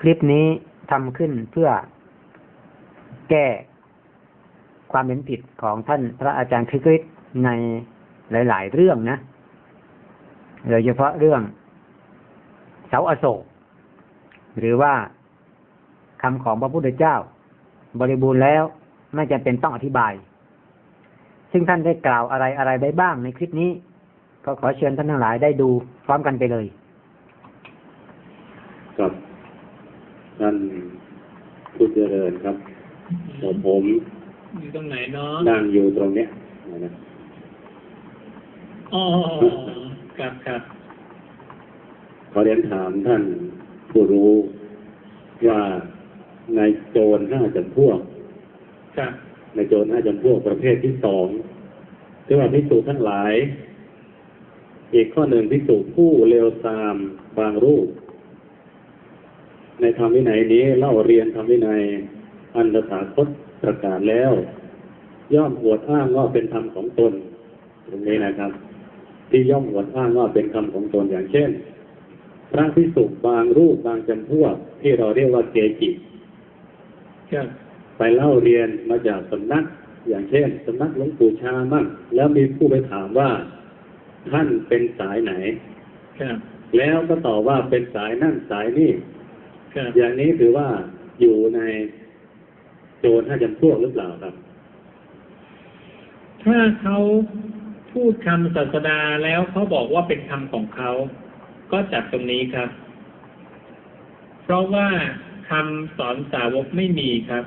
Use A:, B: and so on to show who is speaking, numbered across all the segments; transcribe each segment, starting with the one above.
A: คลิปนี้ทำขึ้นเพื่อแก้ความเห็นผิดของท่านพระอาจารย์คริสต์ในหลาย ๆ เรื่องนะ โดยเฉพาะเรื่อง เสาอโศก หรือว่าคำของพระพุทธเจ้า บริบูรณ์แล้วไม่จำเป็นต้องอธิบาย ซึ่งท่านได้กล่าวอะไรอะไรได้บ้างในคลิปนี้ ก็ขอเชิญท่านทั้งหลายได้ดูพร้อมกันไปเลย
B: กับ ท่านผู้เจริญครับแต่ผม
C: อยู่ตรงไหนเนาะ
B: นั่งอยู่ตรงเนี้ยนะ
C: อ๋อครับครับ
B: ขอเรียนถามท่านผู้รู้ว่าในโจรห้าจำพวก
C: ครับ
B: ในโจรห้าจำพวกประเภทที่สองที่ว่าพิสูจทั้งหลาย อีกข้อหนึ่งพิสูจผู้เลวทรามบางรูป ในธรรมวินัยนี้เล่าเรียนธรรมวินัย อันตถาคตประกาศแล้ว ย่อมอวดอ้างว่าเป็นธรรมของตน ตรงนี้นะครับ ที่ย่อมอวดอ้างว่าเป็นธรรมของตนอย่างเช่น พระพิสุบางรูปบางจำพวกที่เราเรียกว่าเกจิ
C: ครับ
B: ไปเล่าเรียนมาจากสำนัก อย่างเช่นสำนักหลวงปู่ชามั่งแล้วมีผู้ไปถามว่าท่านเป็นสายไหน
C: ครับ
B: แล้วก็ตอบว่าเป็นสายนั่นสายนี่
C: ครับ
B: อย่างนี้ถือว่าอยู่ในโจรห้าจำพวกหรือเปล่าครับ
C: ถ้าเขาพูดคำศาสดาแล้วเขาบอกว่าเป็นคำของเขา ก็จับตรงนี้ครับ เพราะว่าคำสอนสาวกไม่มีครับ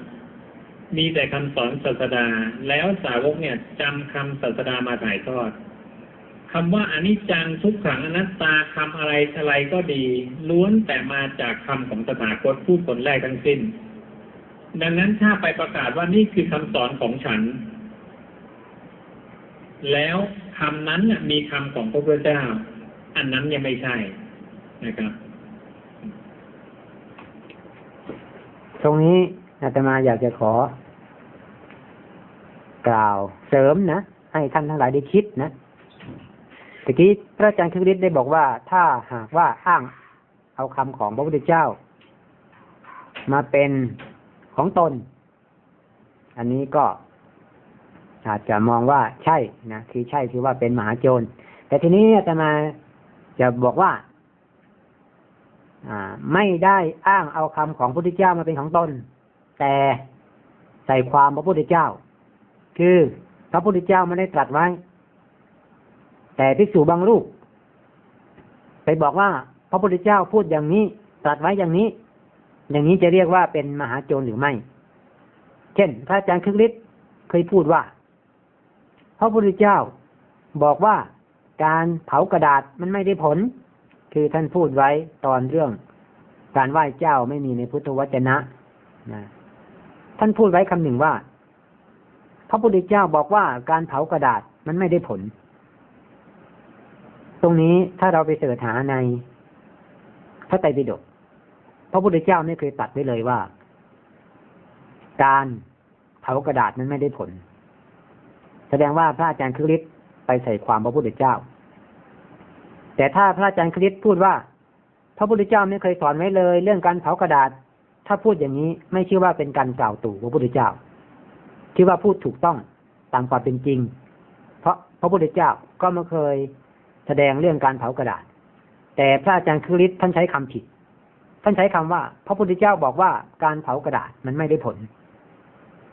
C: มีแต่คำสอนศาสดา แล้วสาวกเนี่ยจำคำศาสดามาถ่ายทอด คำว่าอนิจจังทุกขังอนัตตาคำอะไรอะไรก็ดี ล้วนแต่มาจากคำของตถาคตผู้คนแรกทั้งสิ้น ดังนั้นถ้าไปประกาศว่านี่คือคำสอนของฉัน แล้วคำนั้นมีคำของพระพุทธเจ้า อันนั้นยังไม่ใช่นะครับ
A: ตรงนี้อาตมาอยากจะขอ กล่าวเสริมนะให้ท่านทั้งหลายได้คิดนะ ตะกี้พระอาจารย์คริสต์ได้บอกว่า ถ้าหากว่าอ้างเอาคำของพระพุทธเจ้า มาเป็นของตน อันนี้ก็อาจจะมองว่าใช่นะคือใช่คือว่าเป็นมหาโจร แต่ทีนี้อาตมาจะบอกว่า อ่า ไม่ได้อ้างเอาคำของพระพุทธเจ้ามาเป็นของตน แต่ใส่ความพระพุทธเจ้า คือพระพุทธเจ้าไม่ได้ตรัสไว้ แต่ภิกษุบางรูป ไปบอกว่า พระพุทธเจ้าพูดอย่างนี้ ตรัสไว้อย่างนี้ อย่างนี้จะเรียกว่าเป็นมหาโจรหรือไม่ เช่น พระอาจารย์ครึกฤทธิ์เคยพูดว่า พระพุทธเจ้าบอกว่าการเผากระดาษมันไม่ได้ผล คือท่านพูดไว้ตอนเรื่อง การไหว้เจ้าไม่มีในพุทธวจนะนะท่านพูดไว้คำหนึ่งว่า พระพุทธเจ้าบอกว่าการเผากระดาษมันไม่ได้ผล ตรงนี้ถ้าเราไปเสิร์ชหาในพระไตรปิฎกพระพุทธเจ้าไม่เคยตัดไว้เลยว่า การเผากระดาษนั้นไม่ได้ผล แสดงว่าพระอาจารย์คริสต์ไปใส่ความพระพุทธเจ้า แต่ถ้าพระอาจารย์คริสต์พูดว่า พระพุทธเจ้าไม่เคยสอนไว้เลย เรื่องการเผากระดาษ ถ้าพูดอย่างนี้ไม่ชื่อว่าเป็นการกล่าวตู่พระพุทธเจ้าคิดว่าพูดถูกต้องตามความเป็นจริง เพราะพระพุทธเจ้าก็ไม่เคย แสดงเรื่องการเผากระดาษ แต่พระอาจารย์คริสต์ท่านใช้คำผิด ท่านใช้คำว่า พระพุทธเจ้าบอกว่าการเผากระดาษมันไม่ได้ผล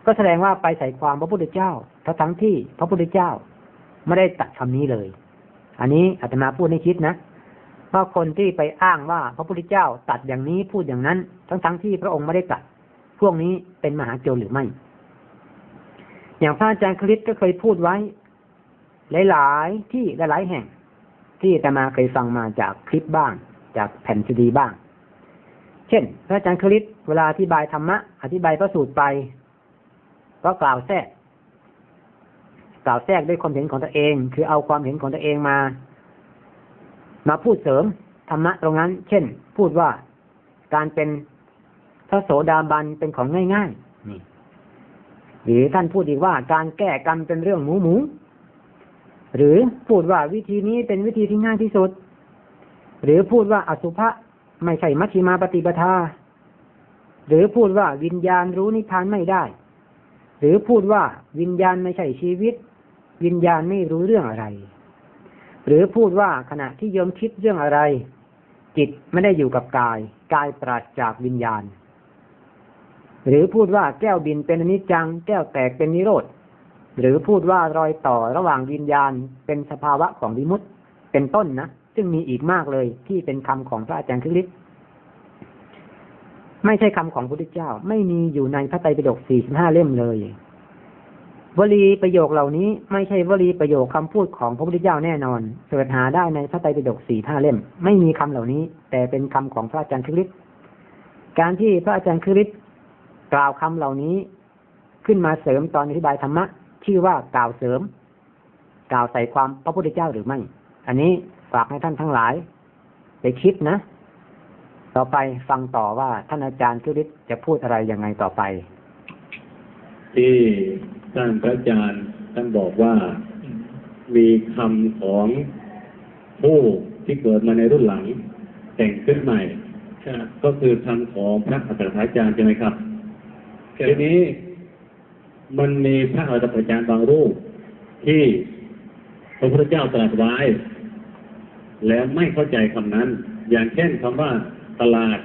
A: ก็แสดงว่าไปใส่ความพระพุทธเจ้าทั้งทั้งที่พระพุทธเจ้าไม่ได้ตัดคำนี้เลย อันนี้อาตมาพูดให้คิดนะว่าคนที่ไปอ้างว่าพระพุทธเจ้าตัดอย่างนี้พูดอย่างนั้น ทั้งทั้งที่พระองค์ไม่ได้ตัด พวกนี้เป็นมหาโจรหรือไม่ อย่างพระอาจารย์คริสต์ก็เคยพูดไว้ หลาย ๆ ที่หลายๆแห่ง ที่อาตมาเคยฟังมาจากคลิปบ้าง จากแผ่นซีดีบ้าง เช่น พระอาจารย์คริสเวลาอธิบายธรรมะ อธิบายพระสูตรไป ก็กล่าวแทรก กล่าวแทรกด้วยความเห็นของตัวเอง คือเอาความเห็นของตัวเองมา มาพูดเสริมธรรมะตรงนั้น เช่น พูดว่าการเป็นพระโสดาบันเป็นของง่ายๆนี่หรือท่านพูดอีกว่าการแก้กรรมเป็นเรื่องหมูหมู หรือพูดว่าวิธีนี้เป็นวิธีที่ง่ายที่สุด หรือพูดว่าอสุภะไม่ใช่มัชฌิมาปฏิปทา หรือพูดว่าวิญญาณรู้นิพพานไม่ได้ หรือพูดว่าวิญญาณไม่ใช่ชีวิต วิญญาณไม่รู้เรื่องอะไร หรือพูดว่าขณะที่โยมคิดเรื่องอะไร จิตไม่ได้อยู่กับกาย กายปราศจากวิญญาณ หรือพูดว่าแก้วบินเป็นอนิจจัง แก้วแตกเป็นนิโรธ หรือพูดว่ารอยต่อระหว่างวิญญาณเป็นสภาวะของวิมุตติเป็นต้นนะซึ่งมีอีกมากเลยที่เป็นคำของพระอาจารย์คริสต์ไม่ใช่คำของพระพุทธเจ้า ไม่มีอยู่ในพระไตรปิฎก45 เล่มเลยวลีประโยคเหล่านี้ไม่ใช่วลีประโยคคำพูดของพระพุทธเจ้าแน่นอนเสิร์ชหาได้ในพระไตรปิฎก45เล่ม ไม่มีคำเหล่านี้ แต่เป็นคำของพระอาจารย์คริสต์การที่พระอาจารย์คริสต์กล่าวคำเหล่านี้ ขึ้นมาเสริมตอนอธิบายธรรมะ ชื่อว่ากล่าวเสริม กล่าวใส่ความพระพุทธเจ้าหรือไม่ อันนี้ฝากให้ท่านทั้งหลายไปคิดนะ ต่อไปฟังต่อว่าท่านอาจารย์คริสต์จะพูดอะไรยังไงต่อไป
B: ที่ท่านพระอาจารย์ท่านบอกว่ามีคำของผู้ที่เกิดมาในรุ่นหลัง แต่งขึ้นใหม่
C: ครับ
B: ก็คือคำของพระอัจฉริยะใช่ไหมครับ
C: ครับ
B: ทีนี้ มันมีพระอัจฉริยะบางรูป ที่พระพุทธเจ้าตรัสไว้ แล้วไม่เข้าใจคำนั้น อย่างเช่นคำว่าตลาด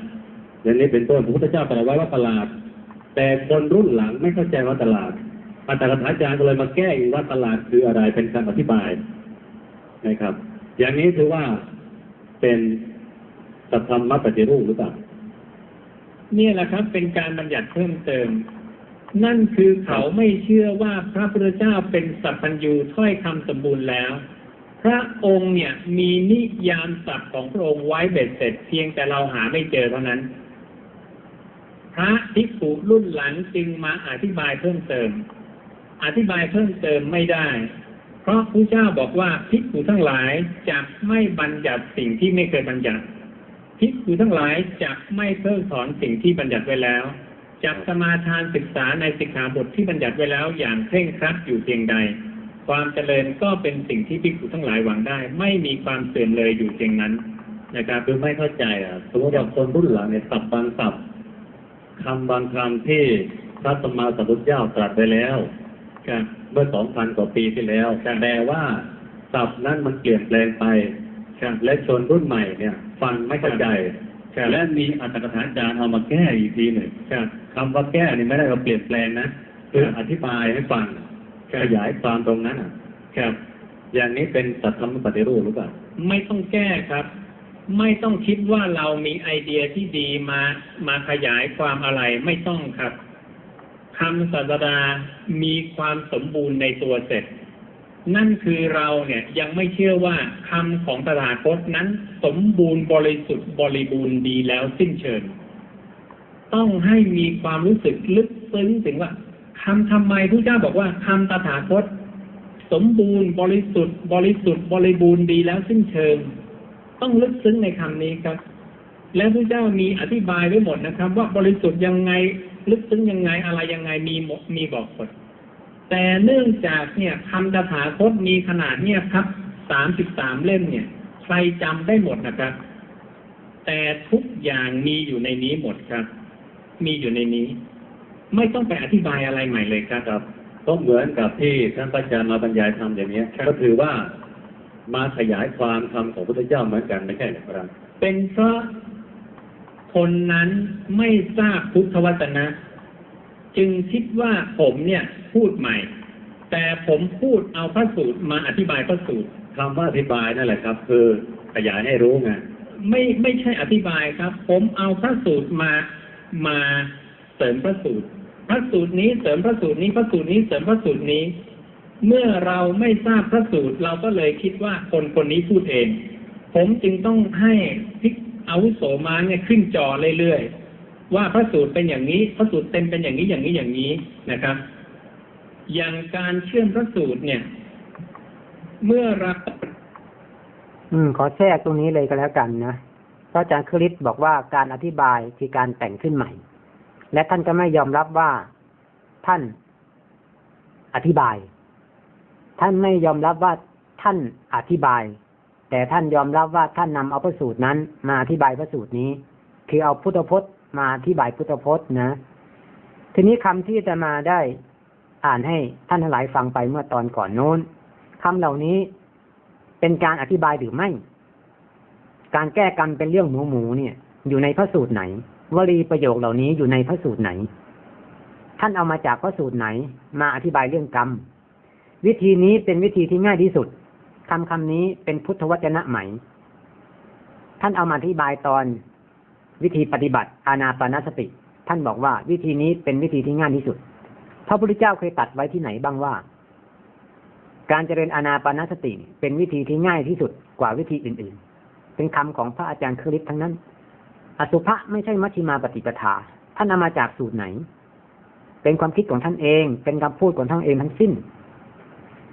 B: อย่างนี้เป็นต้นพระพุทธเจ้าตรัสไว้ว่าตลาด แต่คนรุ่นหลังไม่เข้าใจว่าตลาดอาจารย์อาจารย์ก็เลยมาแก้อีกว่าตลาดคืออะไรเป็นการอธิบายนะครับ อย่างนี้ถือว่าเป็นสัทธรรมปฏิรูปหรือเปล่า
C: เนี่ยแหละครับ เป็นการบัญญัติเพิ่มเติม นั่นคือเขาไม่เชื่อว่าพระพุทธเจ้าเป็นสัพพัญญูถ้อยคำสมบูรณ์แล้ว พระองค์เนี่ยมีนิยามศัพท์ของพระองค์ไว้เบ็ดเสร็จเพียงแต่เราหาไม่เจอเท่านั้น พระภิกษุรุ่นหลังจึงมาอธิบายเพิ่มเติม อธิบายเพิ่มเติมไม่ได้ เพราะพระเจ้าบอกว่าภิกษุทั้งหลายจะไม่บัญญัติสิ่งที่ไม่เคยบัญญัติภิกษุทั้งหลายจะไม่เพิกถอนสิ่งที่บัญญัติไว้แล้ว จะสมาทานศึกษาในสิกขาบทที่บัญญัติไว้แล้วอย่างเคร่งครัดอยู่เพียงใด ความเจริญก็เป็นสิ่งที่ภิกษุทั้งหลายหวังได้ ไม่มีความเสื่อมเลยอยู่เพียงนั้นนะครับ
B: คือไม่เข้าใจอะสมมติว่าคนรุ่นหลังเนี่ยสับบางสับคำบางคำที่พระสมมาสัมพุทธเจ้าตรัสไปแล้ว
C: ครับ
B: เมื่อสองพันกว่าปีที่แล้วแต่ว่าศัพท์นั้นมันเปลี่ยนแปลงไป
C: ครับ
B: และชนรุ่นใหม่เนี่ย ฟังไม่เข้าใจ
C: ครับ
B: และมีอัตถกถาจารย์เอามาแก้อีกทีหนึ่ง
C: ครับ
B: คำว่าแก้นี่ไม่ได้ว่าเปลี่ยนแปลงนะคือ
C: ครับ
B: อธิบายให้ฟัง
C: ครับ
B: ขยายความตรงนั้นอะ
C: ครับ
B: อย่างนี้เป็นสัตธรรมปฏิรูปหรือเปล่า
C: ไม่ต้องแก้ครับ ไม่ต้องคิดว่าเรามีไอเดียที่ดีมามาขยายความอะไรไม่ต้องครับคำศาสดามีความสมบูรณ์ในตัวเสร็จ นั่นคือเราเนี่ยยังไม่เชื่อว่าคำของตถาคตนั้นสมบูรณ์บริสุทธิ์บริบูรณ์ดีแล้วสิ้นเชิง ต้องให้มีความรู้สึกลึกซึ้งถึงว่าคำทำไมพระเจ้าบอกว่าคำตถาคต สมบูรณ์บริสุทธิ์ บริสุทธิ์บริบูรณ์ดีแล้วสิ้นเชิง ต้องลึกซึ้งในคำนี้ครับ และพระเจ้ามีอธิบายไว้หมดนะครับ ว่าบริสุทธิ์ยังไงลึกซึ้งยังไงอะไรยังไงมีมดมีบอกหมด แต่เนื่องจากเนี่ยคำตถาคตมีขนาดเนี่ยครับสามสิบสามเล่มเนี่ย ใครจำได้หมดนะครับ แต่ทุกอย่างมีอยู่ในนี้หมดครับ มีอยู่ในนี้ ไม่ต้องไปอธิบายอะไรใหม่เลยครับ
B: ครับก็เหมือนกับที่ท่านพระอาจารย์มาบรรยายธรรมอย่างนี้ยก็ถือว่ามาขยายความคำของพระพุทธเจ้าเหมือนกันไม่ใช่หรือครับ
C: เป็นเพราะคนนั้นไม่ทราบพุทธวจนะ จึงคิดว่าผมเนี่ยพูดใหม่ แต่ผมพูดเอาพระสูตรมาอธิบายพระสูตร
B: คำว่าอธิบายนั่นแหละครับ คือขยายให้รู้ไง
C: ไม่ไม่ใช่อธิบายครับ ผมเอาพระสูตรมามาเสริมพระสูตร พระสูตรนี้เสริมพระสูตรนี้พระสูตรนี้เสริมพระสูตรนี้ เมื่อเราไม่ทราบพระสูตร เราก็เลยคิดว่าคนคนนี้พูดเอง ผมจึงต้องให้พิกอาวุโสมาเนี่ยขึ้นจอเรื่อยๆ ว่าพระสูตรเป็นอย่างนี้ พระสูตรเต็มเป็นอย่างนี้อย่างนี้อย่างนี้นะครับ อย่างการเชื่อมพระสูตรเนี่ย เมื่อเรา
A: อืม ขอแทรกตรงนี้เลยก็แล้วกันนะพระอาจารย์คริสบอกว่าการอธิบายคือการแต่งขึ้นใหม่ และท่านก็ไม่ยอมรับว่าท่านอธิบาย ท่านไม่ยอมรับว่าท่านอธิบาย แต่ท่านยอมรับว่าท่านนำเอาพระสูตรนั้น มาอธิบายพระสูตรนี้ คือเอาพุทธพจน์ มาอธิบายพุทธพจน์นะ ทีนี้คำที่จะมาได้อ่านให้ท่านทั้งหลายฟังไปเมื่อตอนก่อนโน้นคำเหล่านี้เป็นการอธิบายหรือไม่ การแก้กรรมเป็นเรื่องหมูหมูเนี่ย อยู่ในพระสูตรไหน วลีประโยคเหล่านี้อยู่ในพระสูตรไหน ท่านเอามาจากพระสูตรไหน มาอธิบายเรื่องกรรม วิธีนี้เป็นวิธีที่ง่ายที่สุดคำคำนี้เป็นพุทธวจนะไหม่ ท่านเอามาอธิบายตอน วิธีปฏิบัติอานาปานสติ ท่านบอกว่าวิธีนี้เป็นวิธีที่ง่ายที่สุด พระพุทธเจ้าเคยตัดไว้ที่ไหนบ้างว่า การเจริญอานาปานสติ เป็นวิธีที่ง่ายที่สุดกว่าวิธีอื่น ๆ เป็นคำของพระอาจารย์คริสทั้งนั้น อสุภะไม่ใช่มัชฌิมาปฏิปทา ท่านเอามาจากสูตรไหน เป็นความคิดของท่านเอง เป็นคำพูดของท่านเองทั้งสิ้น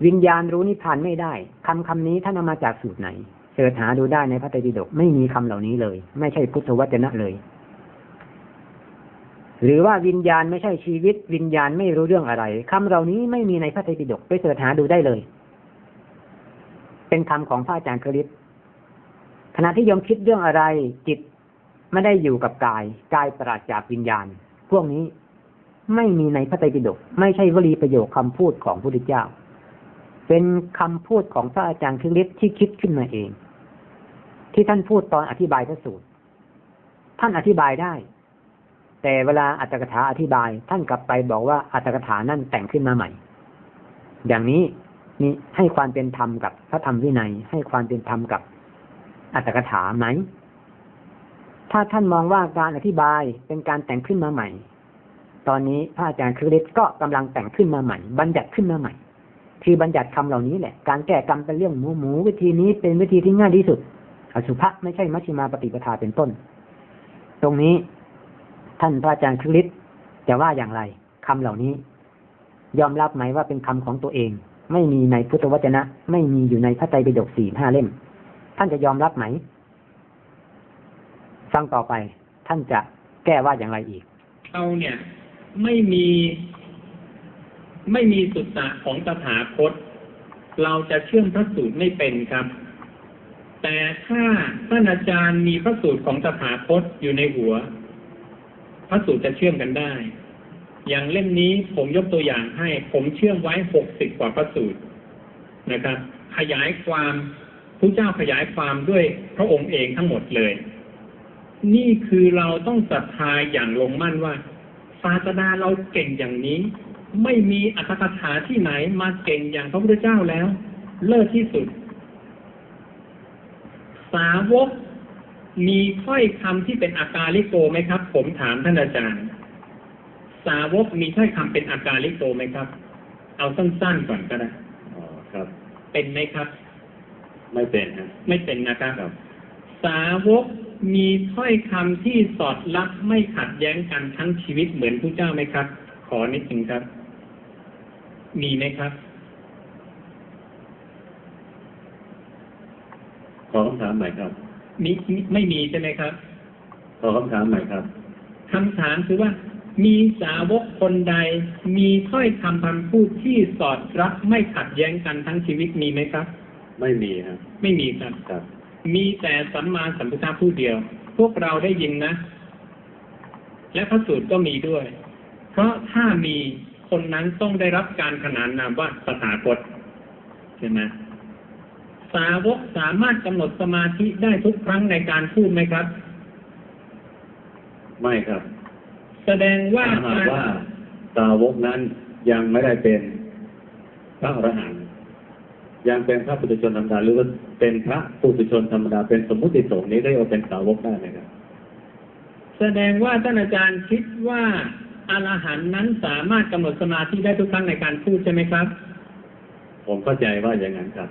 A: วิญญาณรู้นิพพานไม่ได้คำคำนี้ท่านเอามาจากสูตรไหน เสิร์ชหาดูได้ในพระไตรปิฎกไม่มีคำเหล่านี้เลย ไม่ใช่พุทธวจนะเลย หรือว่าวิญญาณไม่ใช่ชีวิต วิญญาณไม่รู้เรื่องอะไรคำเหล่านี้ไม่มีในพระไตรปิฎกไปเสิร์ชหาดูได้เลย เป็นคำของพระอาจารย์คริสขณะที่ยมคิดเรื่องอะไร จิตไม่ได้อยู่กับกาย กายปราศจากวิญญาณ พวกนี้ไม่มีในพระไตรปิฎกไม่ใช่วลีประโยคคำพูดของพระพุทธเจ้า เป็นคำพูดของพระอาจารย์คริสที่คิดขึ้นมาเอง ที่ท่านพูดตอนอธิบายพระสูตร ท่านอธิบายได้ แต่เวลาอัตถกถาอธิบาย ท่านกลับไปบอกว่าอัตถกถานั่นแต่งขึ้นมาใหม่ อย่างนี้นี่ให้ความเป็นธรรมกับพระธรรมวินัย ให้ความเป็นธรรมกับอัตถกถาไหม ถ้าท่านมองว่าการอธิบายเป็นการแต่งขึ้นมาใหม่ ตอนนี้พระอาจารย์คริสก็กำลังแต่งขึ้นมาใหม่ บัญญัติขึ้นมาใหม่ คือบัญญัติคำเหล่านี้แหละ การแก้กรรมเป็นเรื่องหมูหมูวิธีนี้เป็นวิธีที่ง่ายที่สุด อสุภะไม่ใช่มัชฌิมาปฏิปทาเป็นต้น ตรงนี้ท่านพระอาจารย์คริสจะว่าอย่างไรคำเหล่านี้ ยอมรับไหมว่าเป็นคำของตัวเอง ไม่มีในพุทธวจนะ ไม่มีอยู่ในพระไตรปิฎกสี่ห้าเล่ม ท่านจะยอมรับไหมฟังต่อไป ท่านจะแก้ว่าอย่างไรอีก
C: เราเนี่ย ไม่มีไม่มีสุตตะของตถาคต เราจะเชื่อมพระสูตรไม่เป็นครับ แต่ถ้าท่านอาจารย์มีพระสูตรของตถาคตอยู่ในหัว พระสูตรจะเชื่อมกันได้ อย่างเล่มนี้ผมยกตัวอย่างให้ ผมเชื่อมไว้หกสิบกว่าพระสูตรนะครับ ขยายความพระเจ้าขยายความด้วยพระองค์เองทั้งหมดเลย นี่คือเราต้องศรัทธาอย่างลงมั่นว่าศาสดาเราเก่งอย่างนี้ ไม่มีอัตถกถาที่ไหนมาเก่งอย่างพระพุทธเจ้าแล้ว เลิศที่สุด สาวกมีถ้อยคำที่เป็นอาการลิโกไหมครับ ผมถามท่านอาจารย์ สาวกมีถ้อยคำเป็นอาการลิโกไหมครับ เอาสั้นๆก่อนก็ได้
B: อ๋อครับ
C: เป็นไหมครับ
B: ไม่เป็นนะ
C: ไม่เป็นนะครับ
B: ครับ
C: สาวกมีถ้อยคำที่สอดรับไม่ขัดแย้งกันทั้งชีวิตเหมือนผู้เจ้าไหมครับ ขอนิดหนึ่งครับ มีไหมครับ
B: ข อคำถามใหม่ครับ
C: มีมีไม่มีใช่ไหมครับ
B: ขอคำถามใหม่ครับ
C: คำถามคือว่า มีสาวกคนใด มีถ้อยคำคำพูดที่สอดรับไม่ขัดแย้งกันทั้งชีวิตมีไหมครับ
B: ไม่มีครับ
C: ไม่มีครับ
B: ครับ
C: มีแต่สัมมาสัมพุทธะผู้เดียว พวกเราได้ยินนะ และพระสูตรก็มีด้วย เพราะถ้ามีคนนั้นต้องได้รับการขนานนามว่าสถาคตใช่ไหม สาวกสามารถกำหนดสมาธิได้ทุกครั้งในการพูดไหมครับ
B: ไม่ครับ
C: แสดงว่า
B: ถ้าหากว่าสาวกนั้นยังไม่ได้เป็นพระอรหันต์ยังเป็นพระปุถุชนธรรมดาหรือว่าเป็นพระปุถุชนธรรมดาเป็นสมมุติสงฆ์นี้ได้เอาเป็นสาวกได้ไหมครับ
C: แสดงว่าท่านอาจารย์คิดว่าอรหันต์นั้นสามารถกำหนดสมาธิได้ทุกครั้งในการพูดใช่ไหมครับ
B: ผมเข้าใจว่าอย่างนั้นครับ